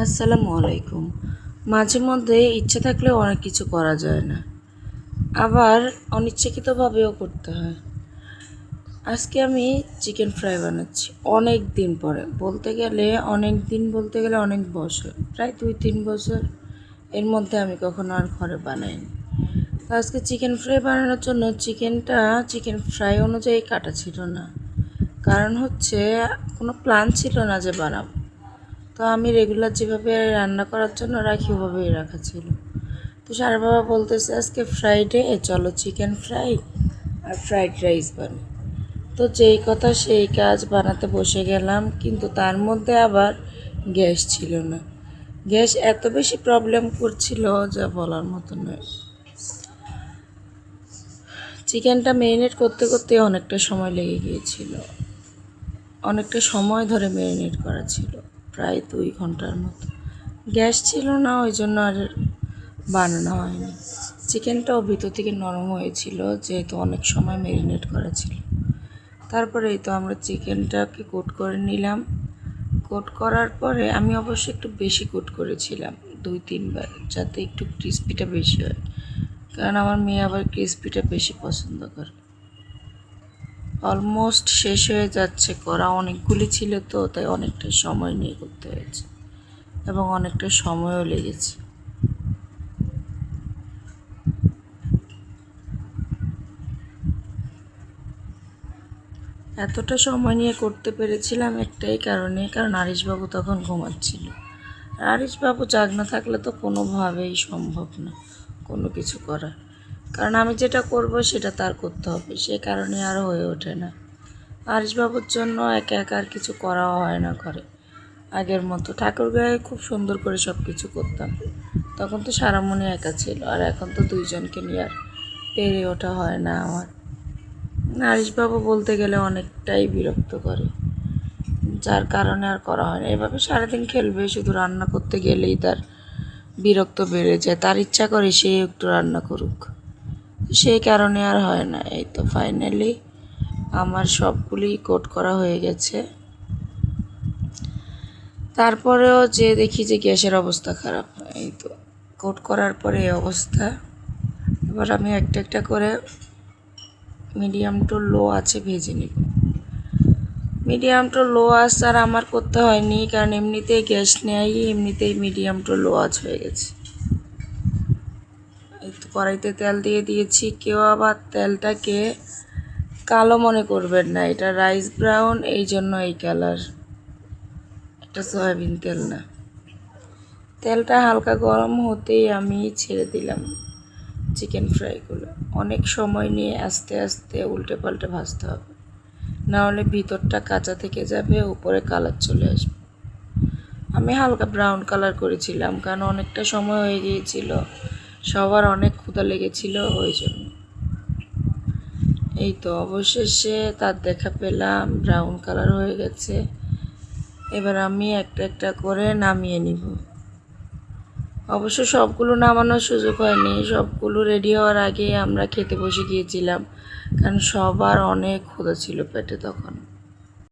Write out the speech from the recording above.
আসসালামু আলাইকুম। মাঝে মধ্যে ইচ্ছে থাকলেও অনেক কিছু করা যায় না। আবার অনিচ্ছাকৃতভাবেও করতে হয়। আজকে আমি চিকেন ফ্রাই বানাচ্ছি অনেক দিন পরে। বলতে গেলে অনেক দিন বলতে গেলে অনেক বছর, প্রায় দুই তিন বছর। এর মধ্যে আমি কখনো আর ঘরে বানাইনি। তো আজকে চিকেন ফ্রাই বানানোর জন্য চিকেনটা, চিকেন ফ্রাই অনুযায়ী কাটা ছিল না। কারণ হচ্ছে কোনো প্ল্যান ছিল না যে বানাবো। তো আমি রেগুলার যেভাবে রান্না করার জন্য রাখি, ওভাবেই রাখা ছিল। তো সার বাবা বলতেছে, আজকে ফ্রাইডে চলো চিকেন ফ্রাই আর ফ্রাইড রাইস বানাই। তো যেই কথা সেই কাজ বানাতে বসে গেলাম, কিন্তু তার মধ্যে আবার গ্যাস ছিল না। গ্যাস এত বেশি প্রবলেম করছিল যা বলার মতো নয়। চিকেনটা মেরিনেট করতে করতে অনেকটা সময় লেগে গিয়েছিল। অনেকটা সময় ধরে মেরিনেট করা ছিল। প্রায় দুই ঘণ্টার মতো। গ্যাস ছিল না, ওই জন্য আর বানানো হয়নি। চিকেনটাও ভিতর থেকে নরম হয়েছিল, যেহেতু অনেক সময় ম্যারিনেট করা ছিল। তারপরে এই তো আমরা চিকেনটাকে কোট করে নিলাম। কোট করার পরে আমি অবশ্য একটু বেশি কোট করেছিলাম, দুই, তিনবার, যাতে একটু ক্রিস্পিটা বেশি হয়। কারণ আমার মেয়ে আবার ক্রিস্পিটা বেশি পছন্দ করে। অলমোস্ট শেষ হয়ে যাচ্ছে। করা অনেকগুলি ছিল তো, তাই অনেকটা সময় নিয়ে করতে হয়েছে এবং অনেকটা সময়ও লেগেছে। এতটা সময় নিয়ে করতে পেরেছিলাম একটাই কারণে, কারণ আরিশবাবু তখন ঘুমাচ্ছিল। আর আরিশবাবু জাগ না থাকলে তো কোনোভাবেই সম্ভব না কোনো কিছু করা কারণ আমি যেটা করব সেটা তার করতে হবে। সে কারণে আর হয়ে ওঠে না। আরিশবাবুর জন্য একা একা আর কিছু করাও হয় না ঘরে। আগের মতো ঠাকুর গায়ে খুব সুন্দর করে সব কিছু করতাম। তখন তো সারামণি একা ছিল আর এখন তো দুইজনকে নিয়ে আর পেরে ওঠা হয় না আমার। নারিশবাবু বলতে গেলে অনেকটাই বিরক্ত করে। যার কারণে আর করা হয় না। এভাবে সারাদিন খেলবে, শুধু রান্না করতে গেলেই তার বিরক্ত বেড়ে যায়। তার ইচ্ছা করে সে একটু রান্না করুক। সেই কারণে আর হয় না। এই তো ফাইনালি আমার সবগুলি কোট করা হয়ে গেছে। তারপরেও যে দেখি যে গ্যাসের অবস্থা খারাপ, এই তো কোট করার পরে এই অবস্থা। এবার আমি একটা একটা করে মিডিয়াম টু লো আছে ভেজে নিব। মিডিয়াম টু লো আঁচ আর আমার করতে হয়নি, কারণ এমনিতেই গ্যাস নেয় এমনিতেই মিডিয়াম টু লো আঁচ হয়ে গেছে। কড়াইতে তেল দিয়ে দিয়েছি। কেউ আবার তেলটাকে কালো মনে করবেন না, এটা রাইস ব্রাউন এই জন্য এই কালার এটা সয়াবিন তেল না। তেলটা হালকা গরম হতেই আমি ছেড়ে দিলাম চিকেন ফ্রাইগুলো অনেক সময় নিয়ে আস্তে আস্তে উল্টে পাল্টে ভাজতে হবে। না হলে ভিতরটা কাঁচা থেকে যাবে, উপরে কালার চলে আসবে। আমি হালকা ব্রাউন কালার করেছিলাম, কারণ অনেকটা সময় হয়ে গিয়েছিল। সবার অনেক ক্ষুধা লেগেছিল ওই জন্য। এই তো অবশেষে তার দেখা পেলাম ব্রাউন কালার হয়ে গেছে। এবার আমি একটা একটা করে নামিয়ে নিব। অবশ্য সবগুলো নামানোর সুযোগ হয়নি, সবগুলো রেডি হওয়ার আগে আমরা খেতে বসে গিয়েছিলাম, কারণ সবার অনেক ক্ষুধা ছিল পেটে তখন।